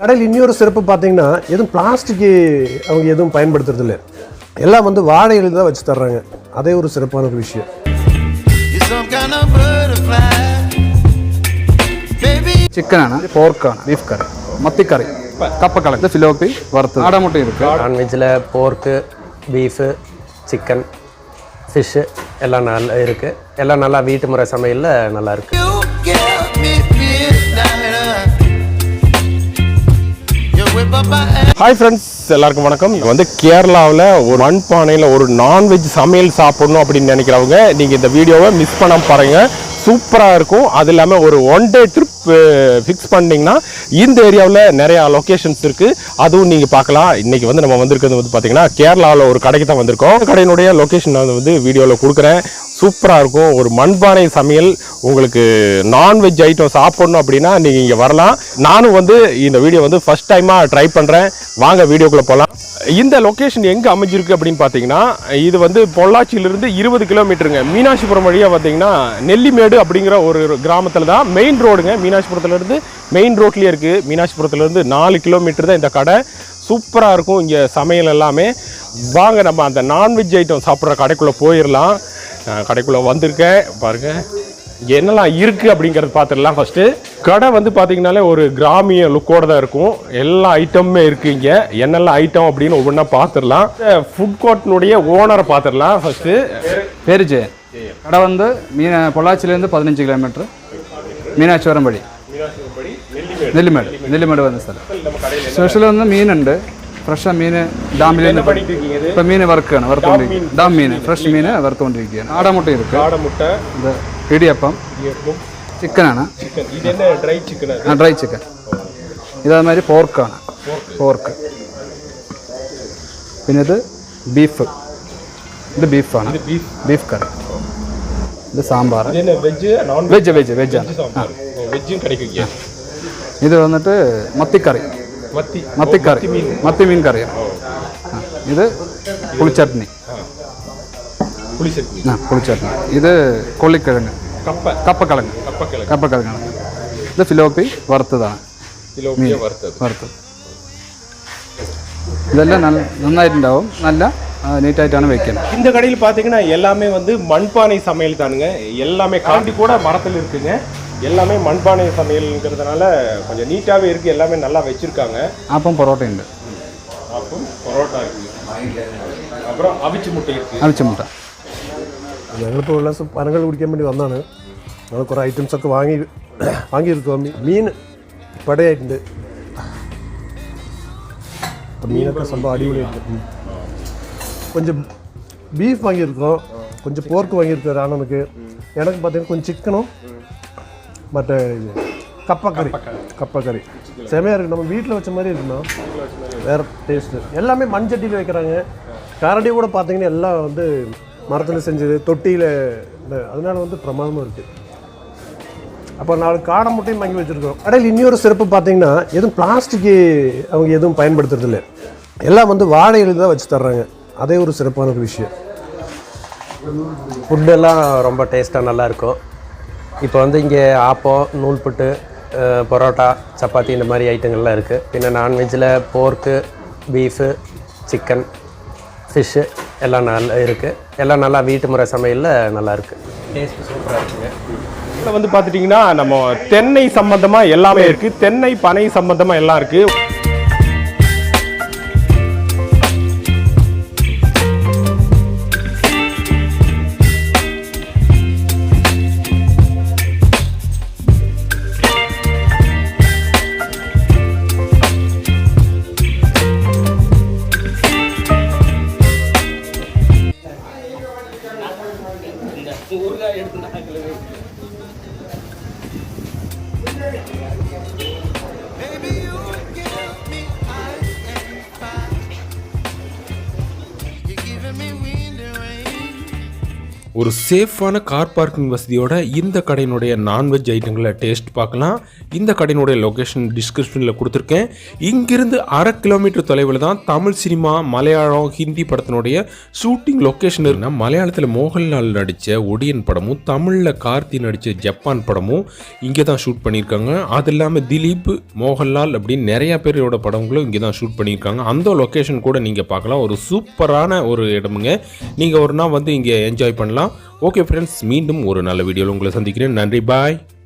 கடையில் இன்னொரு சிறப்பு பார்த்தீங்கன்னா எதுவும் பிளாஸ்டிக்கு அவங்க எதுவும் பயன்படுத்துறதில்ல. எல்லாம் வந்து வாழைகள் தான் வச்சு தர்றாங்க. அதே ஒரு சிறப்பான ஒரு விஷயம். சிக்கன் போர்க்கான பீஃப் கறி மத்திக்கறி கப்பக்கலை ஃபிலோப்பி வறுத்து ஆடை மட்டும் இருக்குது நான்வெஜ்ஜில் போர்க்கு பீஃபு சிக்கன் ஃபிஷ்ஷு எல்லாம் நல்லா இருக்குது எல்லாம் நல்லா வீட்டு முறை சமையலில் நல்லா இருக்குது ஹாய் ஃப்ரெண்ட்ஸ் எல்லாருக்கும் வணக்கம். இங்கே வந்து கேரளாவில் ஒரு மண்பானையில் ஒரு நான்வெஜ் சமையல் சாப்பிடணும் அப்படின்னு நினைக்கிறவங்க நீங்கள் இந்த வீடியோவை மிஸ் பண்ணாமல் பாருங்க. சூப்பராக இருக்கும். அது இல்லாமல் ஒரு ஒன் டே ட்ரிப் ஃபிக்ஸ் பண்ணிங்கன்னா இந்த ஏரியாவில் நிறையா லொக்கேஷன்ஸ் இருக்குது அதுவும் நீங்கள் பார்க்கலாம். இன்றைக்கி வந்து நம்ம வந்திருக்கிறது வந்து பார்த்தீங்கன்னா கேரளாவில் ஒரு கடைக்கு தான் வந்திருக்கோம். கடையினுடைய லொக்கேஷன் நான் வந்து வீடியோவில் கொடுக்குறேன். சூப்பராக இருக்கும். ஒரு மண்பானை சமையல். உங்களுக்கு நான்வெஜ் ஐட்டம் சாப்பிடணும் அப்படின்னா நீங்கள் இங்கே வரலாம். நானும் வந்து இந்த வீடியோ வந்து ஃபஸ்ட் டைமாக ட்ரை பண்ணுறேன் வாங்க வீடியோக்குள்ளே போகலாம் இந்த லொக்கேஷன் எங்கே அமைஞ்சிருக்கு அப்படின்னு பார்த்தீங்கன்னா இது வந்து பொள்ளாச்சியிலிருந்து இருபது கிலோமீட்டருங்க மீனாட்சிபுரம் வழியாக பார்த்தீங்கன்னா நெல்லிமேடு அப்படிங்கிற ஒரு கிராமத்தில் தான் மெயின் ரோடுங்க மீனாட்சிபுரத்துலேருந்து மெயின் ரோட்லேயே இருக்குது மீனாட்சிபுரத்துலேருந்து நாலு கிலோமீட்டர் தான் இந்த கடை. சூப்பராக இருக்கும் இங்கே சமையல் எல்லாமே. வாங்க நம்ம அந்த நான்வெஜ் ஐட்டம் சாப்பிட்ற கடைக்குள்ளே போயிடலாம் கடைக்குள்ளே வந்திருக்கேன். பாருங்கள் என்னெல்லாம் இருக்குது அப்படிங்கிறது பார்த்துடலாம் ஃபஸ்ட்டு கடை வந்து பார்த்திங்கனாலே ஒரு கிராமிய லுக்கோடு தான் இருக்கும். எல்லா ஐட்டமுமே இருக்குது இங்கே. என்னெல்லாம் ஐட்டம் அப்படின்னு ஒவ்வொன்றா பார்த்துடலாம். ஃபுட் கோர்ட்னுடைய ஓனரை பார்த்துடலாம் ஃபஸ்ட்டு பேர் கடை வந்து மீன பொள்ளாச்சிலேருந்து பதினஞ்சு கிலோமீட்ரு മീനാച്ചോറം വഴി. നെല്ലിമേട്. നെല്ലിമേട്. വന്ന സ്ഥലം. സ്പെഷ്യൽ വന്ന് മീനുണ്ട്. ഫ്രഷ് മീൻ ഡാമിൽ നിന്ന് ഇപ്പം മീൻ വറുക്കുകയാണ് വറുത്തുകൊണ്ടിരിക്കുക ഡാം മീൻ. ഫ്രഷ് മീൻ വറുത്തുകൊണ്ടിരിക്കുകയാണ് ആടമുട്ട ഇരിക്കും. ഇടിയപ്പം. ചിക്കനാണ്. ആ ഡ്രൈ ചിക്കൻ ഇതേമാതിരി പോർക്കാണ്. പോർക്ക്. പിന്നെ ഇത് ബീഫ്. ഇത് ബീഫാണ്. Beef curry. ഇത് സാമ്പാർ വെജ് വെജ് വെജ് ആണ്. ഇത് വന്നിട്ട് മത്തിക്കറി. മത്തിക്കറി. മത്തി മീൻ. കറി ഇത് പുളിച്ചട്നി. ആ. പുളിച്ചട്നി. ഇത് കൊള്ളിക്കിഴങ്ങ്. കപ്പക്കിഴങ്ങ്. കപ്പക്കിഴങ്ങാണ്. ഇത് ഫിലോപ്പി വറുത്തതാണ്. വറുത്തത്. ഇതെല്ലാം നന്നായിട്ടുണ്ടാവും. നല്ല ആ, നീറ്റായിട്ടാണ് വെക്കുന്നത് இந்த கடையில் பார்த்தீங்கன்னா எல்லாமே வந்து மண்பானை சமையல் தானுங்க எல்லாமே காண்டி கூட மரத்தில் இருக்குங்க எல்லாமே மண்பானை சமையல்ங்கிறதுனால கொஞ்சம் நீட்டாகவே இருக்குது எல்லாமே நல்லா வச்சுருக்காங்க അപ്പം പൊറോട്ടയുണ്ട് அப்புறம் பரோட்டா இருக்குது அப்புறம் அவிச்சு முட்டை இருக்குது അവിച്ച മുട്ട ഞങ്ങളിപ്പോൾ ഉള്ള ദിവസം പനങ്ങൾ കുടിക്കാൻ വേണ്ടി വന്നാണ് ഞങ്ങൾ കുറേ ഐറ്റംസ് ഒക്കെ വാങ്ങി വാങ്ങിയിരിക്കുക മീൻ പടയായിട്ടുണ്ട് അപ്പം മീനൊക്കെ സംഭവം അടിപൊളിയായിട്ട് ம். கொஞ்சம் பீஃப் வாங்கியிருக்கோம். கொஞ்சம் போர்க்கு வாங்கியிருக்காரு அண்ணனுக்கு எனக்கு பார்த்தீங்கன்னா கொஞ்சம் சிக்கனும் மற்ற இது கப்பக்கறி. கப்பக்கறி. செமையாக இருக்குது நம்ம வீட்டில் வச்ச மாதிரி இருக்கணும் வேறு டேஸ்ட்டு எல்லாமே மண் சட்டியில் வைக்கிறாங்க. காரடி கூட பார்த்தீங்கன்னா எல்லாம் வந்து மரத்தில் செஞ்சது தொட்டியில் இந்த அதனால வந்து பிரமாதமாக இருக்குது அப்போ நாலு காடை முட்டையும் வாங்கி வச்சுருக்கோம் கடையில் இன்னொரு சிறப்பு பார்த்தீங்கன்னா எதுவும் பிளாஸ்டிக்கு அவங்க எதுவும் பயன்படுத்துறது இல்லை எல்லாம் வந்து வாழை இலை தான் வச்சு தர்றாங்க. அதே ஒரு சிறப்பான ஒரு விஷயம். ஃபுட்டெல்லாம் ரொம்ப டேஸ்ட்டாக நல்லாயிருக்கும் இப்போ வந்து இங்கே ஆப்பம் நூல் புட்டு பரோட்டா சப்பாத்தி இந்த மாதிரி ஐட்டங்கள்லாம் இருக்குது பின்ன நான்வெஜ்ஜில் போர்க்கு பீஃபு சிக்கன் ஃபிஷ்ஷு எல்லாம் நல்லா இருக்குது எல்லாம் நல்லா வீட்டு முறை சமையலில் நல்லாயிருக்கு டேஸ்ட் சூப்பராக இருக்குங்க. இதில் வந்து பார்த்துட்டிங்கன்னா நம்ம தென்னை சம்மந்தமாக எல்லாமே இருக்குது தென்னை பனை சம்மந்தமாக எல்லாம் இருக்குது ஊறுகாய் எடுத்து நாக்கில் ஒரு சேஃபான கார் பார்க்கிங் வசதியோட இந்த கடையினுடைய நான்வெஜ் ஐட்டங்களை டேஸ்ட் பார்க்கலாம். இந்த கடையினுடைய லொக்கேஷன் டிஸ்கிரிப்ஷனில் கொடுத்துருக்கேன். இங்கிருந்து அரை கிலோமீட்டர் தொலைவில் தான் தமிழ் சினிமா மலையாளம் ஹிந்தி படத்தினுடைய ஷூட்டிங் லொக்கேஷன் இருக்குன்னா மலையாளத்தில் மோகன்லால் நடித்த ஒடியன் படமும் தமிழில் கார்த்தி நடித்த ஜப்பான் படமும் இங்கே தான் ஷூட் பண்ணியிருக்காங்க. அது இல்லாமல் திலீப் மோகன்லால் அப்படின்னு நிறையா பேரோட படங்களும் இங்கே தான் ஷூட் பண்ணியிருக்காங்க. அந்த லொக்கேஷன் கூட நீங்கள் பார்க்கலாம். ஒரு சூப்பரான ஒரு இடமுங்க. நீங்கள் ஒரு நாள் வந்து இங்கே என்ஜாய் பண்ணலாம். ஓகே ஃப்ரெண்ட்ஸ் மீண்டும் ஒரு நல்ல வீடியோவில் உங்களை சந்திக்கிறேன். நன்றி பாய்